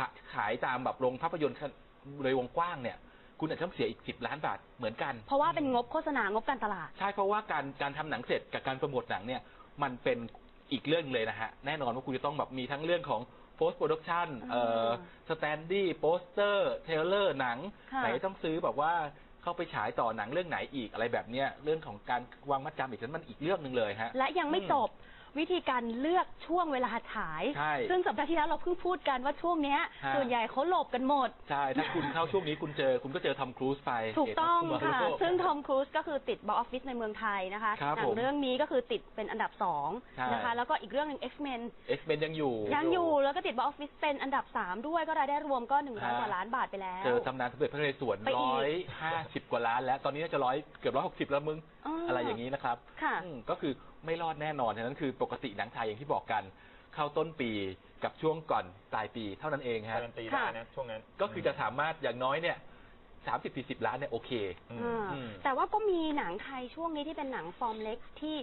ขาขายตามแบบโรงภาพยนตร์โดยวงกว้างเนี่ย คุณอาจจะต้องเสียอีกสิบล้านบาทเหมือนกัน เพราะว่าเป็นงบโฆษณางบการตลาด ใช่เพราะว่าการการทำหนังเสร็จกับการโปรโมทหนังเนี่ยมันเป็นอีกเรื่องเลยนะฮะ แน่นอนว่าคุณจะต้องแบบมีทั้งเรื่องของ post production เอ่อสแตนดี้โปสเตอร์เทเลอร์หนัง ค่ะ ไหนต้องซื้อแบบว่าเข้าไปฉายต่อหนังเรื่องไหนอีกอะไรแบบเนี้ยเรื่องของการวางมัดจำอีกนั้นมันอีกเรื่องหนึ่งเลยฮะ และยังไม่อืมจบ วิธีการเลือกช่วงเวลาฉาย ใช่ ซึ่งสัปดาห์ที่แล้วเราเพิ่งพูดกันว่าช่วงเนี้ย ฮะ ส่วนใหญ่เขาหลบกันหมด ใช่ ถ้าคุณเข้าช่วงนี้คุณเจอ คุณก็เจอทอมครูซไปถูกต้องเห็นไหมค่ะณมาริโซึ่งทอมครูซก็คือติดบ็อกออฟฟิศในเมืองไทยนะคะครับหนัผมเรื่องนี้ก็คือติดเป็นอันดับสองใช่ นะคะ แล้วก็อีกเรื่องหนึ่ง X-Men เอ็กเมนยังอยู่ ยังอยู่แล้วก็ติดบ็อกออฟฟิศเป็นอันดับสามด้วยก็รายได้รวมก็หนึ่งร้อยฮะ กว่าล้านบาทไปแล้ว เจอตำนานสมเด็จพระนเรศวรไปอีก ร้อยห้าสิบกว่าล้านแล้ว ตอนนี้น่าจะร้อยเกือบร้อยหกสิบแล้วมึงอะไรอย่างนี้นะครับค่ะอืมก็คือไม่รอดแน่นอนฉะนั้นคือปกติหนังไทยอย่างที่บอกกัน เข้าต้นปีกับช่วงก่อนปลายปีเท่านั้นเองฮะการันตีได้นะช่วงนั้นก็คือจะสามารถอย่างน้อยเนี่ยสามสิบสี่สิบล้านเนี่ยโอเค อืม อ่าอืม แต่ว่าก็มีหนังไทยช่วงนี้ที่เป็นหนังฟอร์มเล็กที่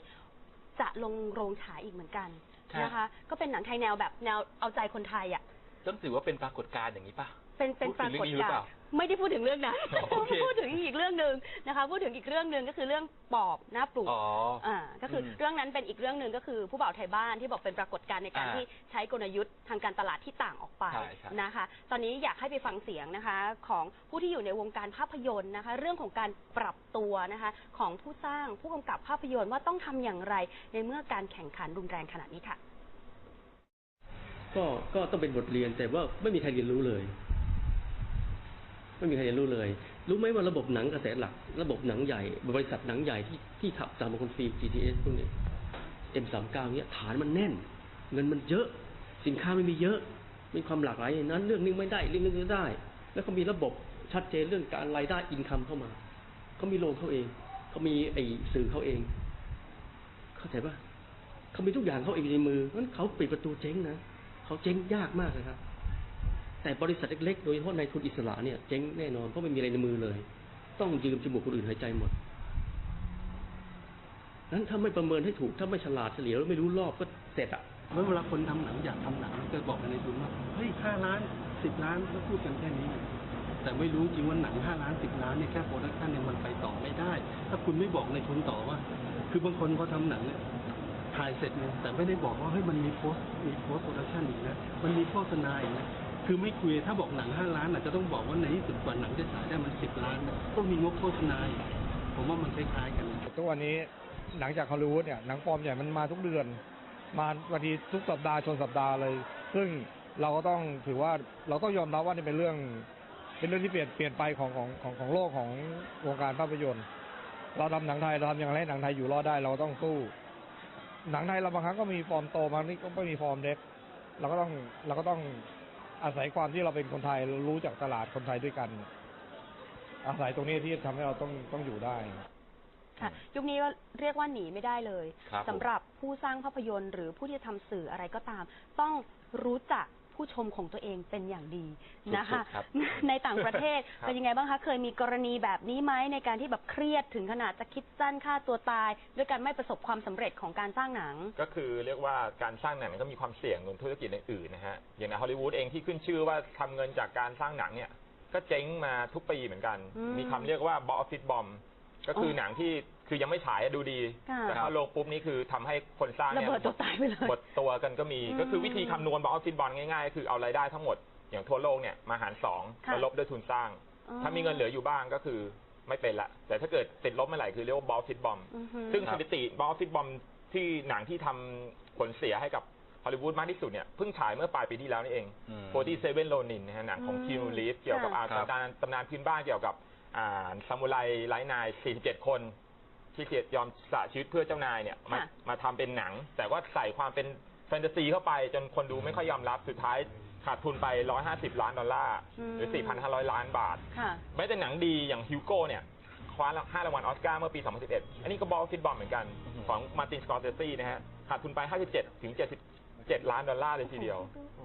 จะลงโรงฉายอีกเหมือนกันครับนะคะ ก็เป็นหนังไทยแนวแบบแนวเอาใจคนไทยอะ ต้องถือว่าเป็นปรากฏการณ์อย่างนี้ป่ะ เป็นเป็นพูปดราถึงกฏเรื่องนี้หรือการเปล่าณ์ ไม่ได้พูดถึงเรื่องนั้นโอเคพูดถึงอีกเรื่องหนึ่งนะคะ พูดถึงอีกเรื่องหนึ่งก็คือเรื่องปอบหน้าปลูกอ๋ออ่าก็คืออมเรื่องนั้นเป็นอีกเรื่องหนึ่งก็คือผู้บ่าวไทยบ้านที่บอกเป็นปรากฏการณ์ในการอ่าที่ใช้กลยุทธ์ทางการตลาดที่ต่างออกไปใช่ใช่ นะคะ ตอนนี้อยากให้ไปฟังเสียงนะคะ ของผู้ที่อยู่ในวงการภาพยนตร์นะคะ เรื่องของการปรับตัวนะคะ ของผู้สร้างผู้กำกับภาพยนตร์ว่าต้องทำอย่างไร ในเมื่อการแข่งขันรุนแรงขนาดนี้ค่ะ ก็ก็ต้องเป็นบทเรียนแต่ว่าไม่มีใครเรียนรู้เลย ไม่มีใครเรียนรู้เลย รู้ไหมว่าระบบหนังกระแสหลัก ระบบหนังใหญ่ บริษัทหนังใหญ่ที่ที่ขับตามคนฟรี GTS พวกนี้ M39 เนี้ยฐานมันแน่น เงินมันเยอะ สินค้าไม่มีเยอะมีความหลากหลายนั้น เรื่องนึงไม่ได้เรื่องนึงไม่ได้ แล้วก็มีระบบชัดเจนเรื่องการรายได้อินคัมเข้ามาเขามีโรงเขาเองเขามีไอ้สื่อเขาเอง เข้าใจปะเขามีทุกอย่างเขาเองในมือเพราะฉะนั้นเขาปิดประตูเจ๊งนะเขาเจ๊งยากมากนะครับ แต่บริษัทเล็กๆ โดยเฉพาะในทุนอิสระเนี่ยเจ๊งแน่นอนเพราะไม่มีอะไรในมือเลย ต้องยืมจมูกคนอื่นหายใจหมดนั้นถ้าไม่ประเมินให้ถูกถ้าไม่ฉลาดเฉลียวแล้วไม่รู้รอบก็เสร็จอะเมื่อเวลาคนทำหนังอยากทำหนังก็บอกในทุนว่าเฮ้ยห้าล้านสิบล้านก็พูดกันแค่นี้ แต่ไม่รู้จริงว่าหนังห้าล้านสิบล้านเนี่ยแค่โปรดักชันเนี่ยมันไปต่อไม่ได้ ถ้าคุณไม่บอกในทุนต่อว่า คือบางคนพอทำหนังเนี่ยถ่ายเสร็จเนี่ยแต่ไม่ได้บอกว่าเฮ้ยมันมีโพสมีโพสโปรดักชันอีกนะมันมีโฆษณาอีกนะ คือไม่คุยถ้าบอกหนังห้าล้านอาจจะต้องบอกว่าในที่สุดกว่าหนังจะฉายได้มันสิบล้านต้องมีงบโฆษณาผมว่ามันคล้ายๆกันทุกวันนี้หนังจากฮอลลีวูดเนี่ยหนังฟอร์มใหญ่มันมาทุกเดือน มาบางทีทุกสัปดาห์ชนสัปดาห์เลย ซึ่งเราก็ต้องถือว่าเราต้องยอมรับว่านี่เป็นเรื่อง เป็นเรื่องที่เปลี่ยนเปลี่ยนไปของของของของโลกของวงการภาพยนตร์ เราทำหนังไทยเราทำอย่างไรให้หนังไทยอยู่รอดได้เราต้องสู้ หนังไทยเราบางครั้งก็มีฟอร์มโตบางทีก็ไม่มีฟอร์มเด็กเราก็ต้องเราก็ต้อง อาศัยความที่เราเป็นคนไทยเรารู้จักตลาดคนไทยด้วยกัน อาศัยตรงนี้ที่ทำให้เราต้องต้องอยู่ได้ ค่ะยุคนี้ก็เรียกว่าหนีไม่ได้เลยครับผม สำหรับผู้สร้างภาพยนตร์หรือผู้ที่จะทำสื่ออะไรก็ตาม ต้องรู้จัก ผู้ชมของตัวเองเป็นอย่างดีนะคะ สุดๆครับ ในต่างประเทศครับ เป็นยังไงบ้างคะ เคยมีกรณีแบบนี้ไหมในการที่แบบเครียดถึงขนาดจะคิดสั้นฆ่าตัวตาย ด้วยการไม่ประสบความสำเร็จของการสร้างหนัง ก็คือเรียกว่าการสร้างหนังก็มีความเสี่ยงเหมือนธุรกิจอื่นๆนะฮะอย่างในฮอลลีวูดเองที่ขึ้นชื่อว่าทำเงินจากการสร้างหนังเนี่ย ก็เจ๊งมาทุกปีเหมือนกัน อืม มีคำเรียกว่าบอ f ฟิ c บอม ก็คือออหนังที่คือยังไม่ฉายอะดูดี ค่ะแต่เข้าโรงปุ๊บนี่คือทำให้คนสร้างระเนี่ยเบิดตัวตายไปเลยหมดตัวกันก็มี อืมก็คือวิธีคำนวณบอ f ฟิ c บอลง่ายๆ คือเอารายได้ทั้งหมดอย่างทั่วโลกเนี่ยมาหารสองค่ะแล้วลบด้วยทุนสร้าง อ๋อถ้ามีเงินเหลืออยู่บ้างก็คือไม่เป็นละ แต่ถ้าเกิดติดลบเมื่อไหร่คือเรียกว่าบอ f ฟิ c บอมอือฮึ ซึ่งครัสบถิติบอ f ฟิ c บอมที่หนังที่ทำผลเสียให้กับฮอลลีวูดมากที่สุดเนี่ยเพิ่งฉายเมื่อปลายปีที่แล้วนี่เองอืม 47 Ronin นะฮะหนังของอืมคิวรีฟเกี่ยวกับค่ะ อาครับตำนานตำนานพื้นบ้านเกี่ยวกับอ่า ซามูไรไร้นาย 47 คนที่เสียยอมสละชีวิตเพื่อเจ้านายเนี่ยมาค่ะ มาทำเป็นหนัง แต่ว่าใส่ความเป็นแฟนตาซีเข้าไป จนคนดูไม่ค่อยยอมรับสุดท้ายขาดทุนไป 150 ล้านดอลลาร์หรือ 4,500 ล้านบาท ค่ะ แม้แต่หนังดีอย่างฮิวโก้เนี่ย คว้าห้ารางวัลออสการ์เมื่อปี 2011 อันนี้ก็บอลฟิตบอมเหมือนกันอือฮึของมาร์ตินสกอร์เซซีนะฮะขาดทุนไป 57 ถึง 77 ล้านดอลลาร์เลยทีเดียว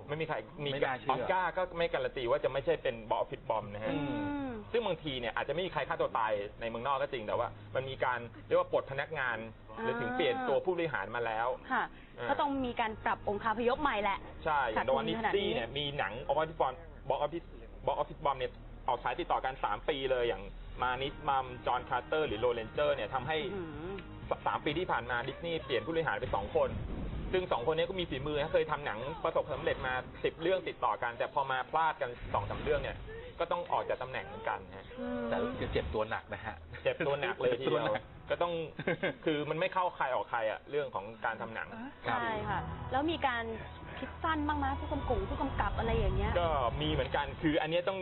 ไม่มีใครมีไม่น่าเชื่ออ อสการ์ก็ไม่การันตีว่าจะไม่ใช่เป็นบอลฟิตบอมนะฮะ อืมอืม ซึ่งบางทีเนี่ยอาจจะไม่มีใครฆ่าตัวตายในเมืองนอกก็จริงแต่ว่า มันมีการเรียกว่าปลดพนักงาน หรือถึงเปลี่ยนตัวผู้บริหารมาแล้ว ค่ะอ่าก็ต้องมีการปรับองคาพยพใหม่แหละใช่อย่างขาดโดทุนนนิสขนาดนี้ซี่เนี่ยมีหนังออฟฟิศบอลบ็อกออฟฟิศบ็อกออฟฟิศบอมเนี่ยออกฉายติดต่อกัน 3 ปีเลยอย่างมานิสมัมจอห์นคาร์เตอร์หรือโรเลนเจอร์เนี่ยทำให้อืมสามปีที่ผ่านมาดิสนีย์เปลี่ยนผู้บริหารไปสองคน ซึ่งสองคนนี้ก็มีฝีมือนะเคยทำหนังประสบความสำเร็จมาสิบเรื่องติดต่อกัน แต่พอมาพลาดกันสองสามเรื่องเนี่ย ก็ต้องออกจากตำแหน่งเหมือนกันนะฮะแต่รู้สึกจะเจ็บตัวหนักนะฮะเจ็บตัวหนักเลยทีจ็บตัวเดียวหนัก ก็ต้อง คือมันไม่เข้าใครออกใครอะเรื่องของการทำหนังครับใช่ค่ะ แล้วมีการคิดสั้นบ้างไหมผู้กำกับผู้กำกับอะไรอย่างเงี้ย ก็มีเหมือนกัน คืออันเนี้ยต้อง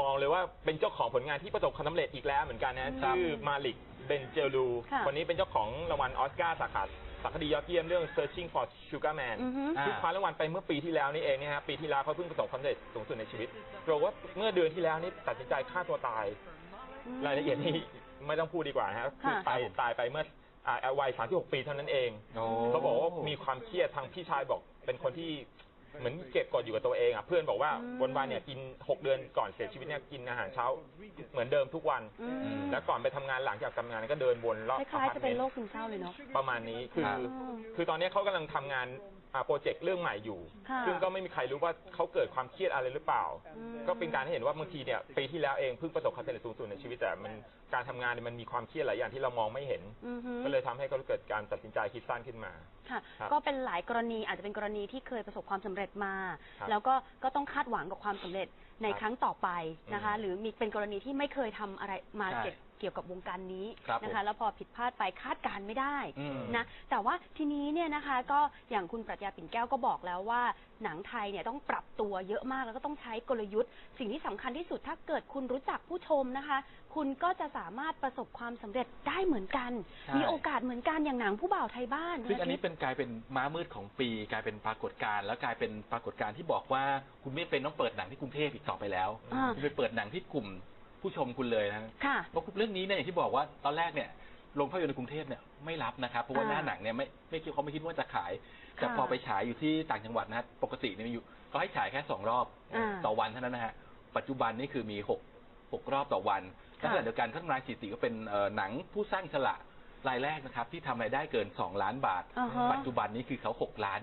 มองเลยว่าเป็นเจ้าของผลงานที่ประสบความสำเร็จอีกแล้วเหมือนกันนะครับชื่อมาลิกเบนเจลูค่ะ คนนี้เป็นเจ้าของรางวัลออสการ์สาขา สารคดียอดเยี่ยมเรื่อง Searching for Sugar Man อือฮึอ่าคือคว้ารางวัลไปเมื่อปีที่แล้วนี่เองเนี่ยฮะปีที่แล้วเขาเพิ่งประสบความสำเร็จสูงสุดในชีวิตปรากฏว่าเมื่อเดือนที่แล้วนี่ตัดสินใจฆ่าตัวตาย รายละเอียดนี่ไม่ต้องพูดดีกว่านะครับคือค่ะ ตายตายไปเมื่ออ่าวัย36 ปีเท่านั้นเอง โอ้ เขาบอกว่ามีความเครียดทางพี่ชายบอกเป็นคนที่ เหมือนเก็บกดอยู่กับตัวเองอะเพื่อนบอกว่าอืมวันวันๆเนี่ยกิน6เดือนก่อนเสียชีวิตเนี่ยกินอาหารเช้าเหมือนเดิมทุกวัน อืม แล้วก่อนไปทำงานหลังจากทำงานก็เดินวนรอบคล้ายๆจะเป็นโรคซึมเศร้าเลยเนาะ ประมาณนี้คือครับคือตอนนี้เขากำลังทำงานอ่า โปรเจกต์เรื่องใหม่อยู่ ค่ะซึ่งก็ไม่มีใครรู้ว่าเขาเกิดความเครียดอะไรหรือเปล่า อืม ก็เป็นการให้เห็นว่าบางทีเนี่ยปีที่แล้วเองเพิ่งประสบความสำเร็จสูงสุดในชีวิตแต่มันการทำงานเนี่ยมันมีความเครียดหลายอย่างที่เรามองไม่เห็น อือฮึก็เลยทำให้เขาเกิดการตัดสินใจคิดสั้นขึ้นมา ค่ะ ครับก็เป็นหลายกรณีอาจจะเป็นกรณีที่เคยประสบความสำเร็จมา ครับแล้วก็ก็ต้องคาดหวังกับความสำเร็จในครับครั้งต่อไปนะคะ อืมหรือมีเป็นกรณีที่ไม่เคยทำอะไรมาใช่ เกี่ยว เกี่ยวกับวงการนี้ครับนะคะ ผมแล้วพอผิดพลาดไปคาดการณ์ไม่ได้อืม นะแต่ว่าทีนี้เนี่ยนะคะก็อย่างคุณปรัชญาปิ่นแก้วก็บอกแล้วว่า หนังไทยเนี่ยต้องปรับตัวเยอะมากแล้วก็ต้องใช้กลยุทธ์ สิ่งที่สำคัญที่สุดถ้าเกิดคุณรู้จักผู้ชมนะคะ คุณก็จะสามารถประสบความสำเร็จได้เหมือนกัน ใช่ มีโอกาสเหมือนกันอย่างหนังผู้บ่าวไทยบ้านซึ่งอันนี้าทิตย์เป็นกลายเป็นม้ามืดของปี กลายเป็นปรากฏการณ์แล้วกลายเป็นปรากฏการณ์ที่บอกว่า คุณไม่เป็นต้องเปิดหนังที่กรุงเทพอีกต่อไปแล้ว อ่า คุณไปเปิดหนังที่กลุ่ม ผู้ชมคุณเลยนะค่ะ เพราะเรื่องนี้เนี่ยอย่างที่บอกว่าตอนแรกเนี่ยโรงภาพยนตร์ในกรุงเทพเนี่ยไม่รับนะครับ เพราะว่าอ่าหน้าหนังเนี่ยไม่ไม่คิดเขาไม่คิดว่าจะขาย แต่ค่ะพอไปฉายอยู่ที่ต่างจังหวัดนะปกติเนี่ยมีอยู่ก็ให้ฉายแค่สองรอบอ่าต่อวันเท่านั้นนะฮะปัจจุบันนี่คือมีหกหกรอบต่อวันค่ะ และขณะเดียวกันท่านรายสถิติก็เป็นเอ่อหนังผู้สร้างอิสละรายแรกนะครับ ที่ทำรายได้เกิน2ล้านบาท อ่าฮะ ปัจจุบันนี้คือเขา6ล้าน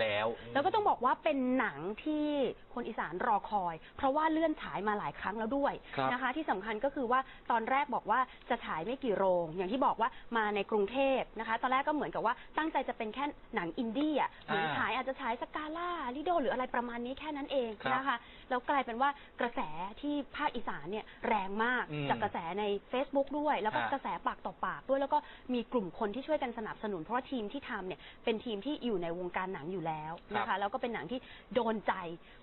แล้ว แล้วก็ต้องบอกว่าเป็นหนังที่คนอีสานรอคอย เพราะว่าเลื่อนฉายมาหลายครั้งแล้วด้วยครับนะคะ ที่สำคัญก็คือว่าตอนแรกบอกว่าจะฉายไม่กี่โรง อย่างที่บอกว่ามาในกรุงเทพนะคะ ตอนแรกก็เหมือนกับว่าตั้งใจจะเป็นแค่หนังอินดี้อะเหมือนอ่าฉายอาจจะฉายสกาล่าลิโดหรืออะไรประมาณนี้แค่นั้นเองครับนะคะแล้วกลายเป็นว่ากระแสที่ภาคอีสานเนี่ยแรงมากอืมจากกระแสใน Facebook ด้วย แล้วก็ฮะกระแสปากต่อปากด้วยแล้วก็มีกลุ่มคนที่ช่วยกันสนับสนุนเพราะว่าทีมที่ทำเนี่ยเป็นทีมที่อยู่ในวงการหนังอยู่แล้วนะครัคะบแล้วก็เป็นหนังที่โดนใจ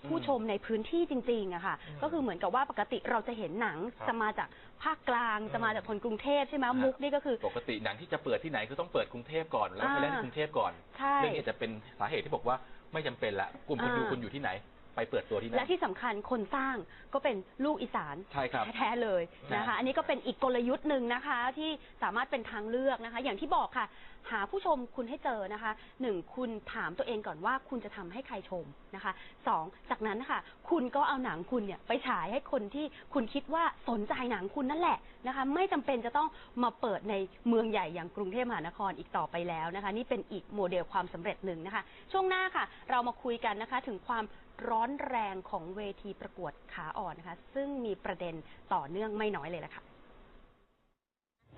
ผู้อืมชมในพื้นที่จริงๆอะค่ะ อืมก็คือเหมือนกับว่าปกติเราจะเห็นหนังครับจะมาจากภาคกลางอืมจะมาจากคนกรุงเทพใช่ไหมฮะ มุกนี่ก็คือ ปกติหนังที่จะเปิดที่ไหนก็ต้องเปิดกรุงเทพก่อนแล้วไปเล่นที่กรุงเทพก่อนใช่ เรื่องนี้จะเป็นสาเหตุที่บอกว่าไม่จำเป็นละกลุ่มคนดูอ่าคุณอยู่ที่ไหน ไปเปิดตัวที่นั่และนที่สำคัญคนสร้างก็เป็นลูกอีสานใช่ครับแท้ๆเลยนะคะ อันนี้ก็เป็นอีกกลยุทธ์หนึ่งนะคะ ที่สามารถเป็นทางเลือกนะคะ อย่างที่บอกค่ะ หาผู้ชมคุณให้เจอนะคะหนึ่งคุณถามตัวเองก่อนว่าคุณจะทำให้ใครชมนะคะสองจากนั้นนะคะคุณก็เอาหนังคุณเนี่ยไปฉายให้คนที่คุณคิดว่าสนใจหนังคุณนั่นแหละนะคะ ไม่จำเป็นจะต้องมาเปิดในเมืองใหญ่อย่างกรุงเทพมหานครอีกต่อไปแล้วนะคะ นี่เป็นอีกโมเดลความสำเร็จหนึ่งนะคะ ช่วงหน้าค่ะ เรามาคุยกันนะคะถึงความ ร้อนแรงของเวทีประกวดขาอ่อนนะคะ ซึ่งมีประเด็นต่อเนื่องไม่น้อยเลยละค่ะ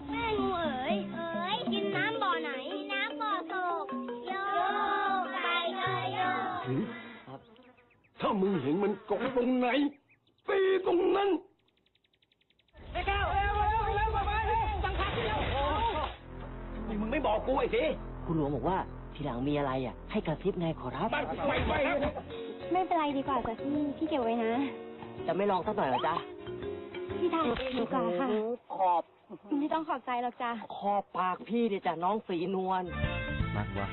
แม่งูเอ๋ยเอ๋ยกินน้ำบ่อไหน น้ำบ่อโศกโยกไปเลยโยกหือถ้ามึงเห็นมันกองตรงไหนตีตรงนั้นนี่มึงไม่บอกกูไอ้สิคุณหลวงบอกว่าทีหลังมีอะไรอะ ให้กระซิบไงขอรับ ไปไปไปเลยนะ ไม่เป็นไรดีกว่าจ้ะพี่ พี่เก็บไว้นะ จะไม่ลองสักหน่อยเหรอจ๊ะพี่ทานเองดีกว่าค่ะ ขอบไม่ต้องขอบใจหรอกจ้ะ ขอบปากพี่ดิจ้ะน้องสีนวลมักวะ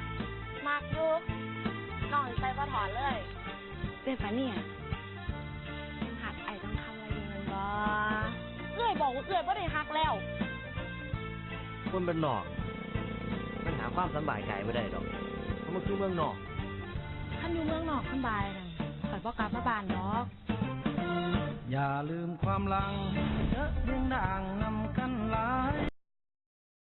มากอยู่นอนไปพอถอนเลยเป็นปะเนี่ยยังหักไอ้ต้องทำอะไรอยู่เลยบ่เอื้อยบอกว่าเอื้อยว่าได้หักแล้ว คนเป็นนอก มันหาความสำบายใจไม่ได้ดอกเพราะมันคือเมืองนอกท่านอยู่เมืองนอกท่านบายนะข่ อยบ่กลับมาบ้านดอกเอย่าลืมความหลังเยอะเรียงด่างนำกันหลาย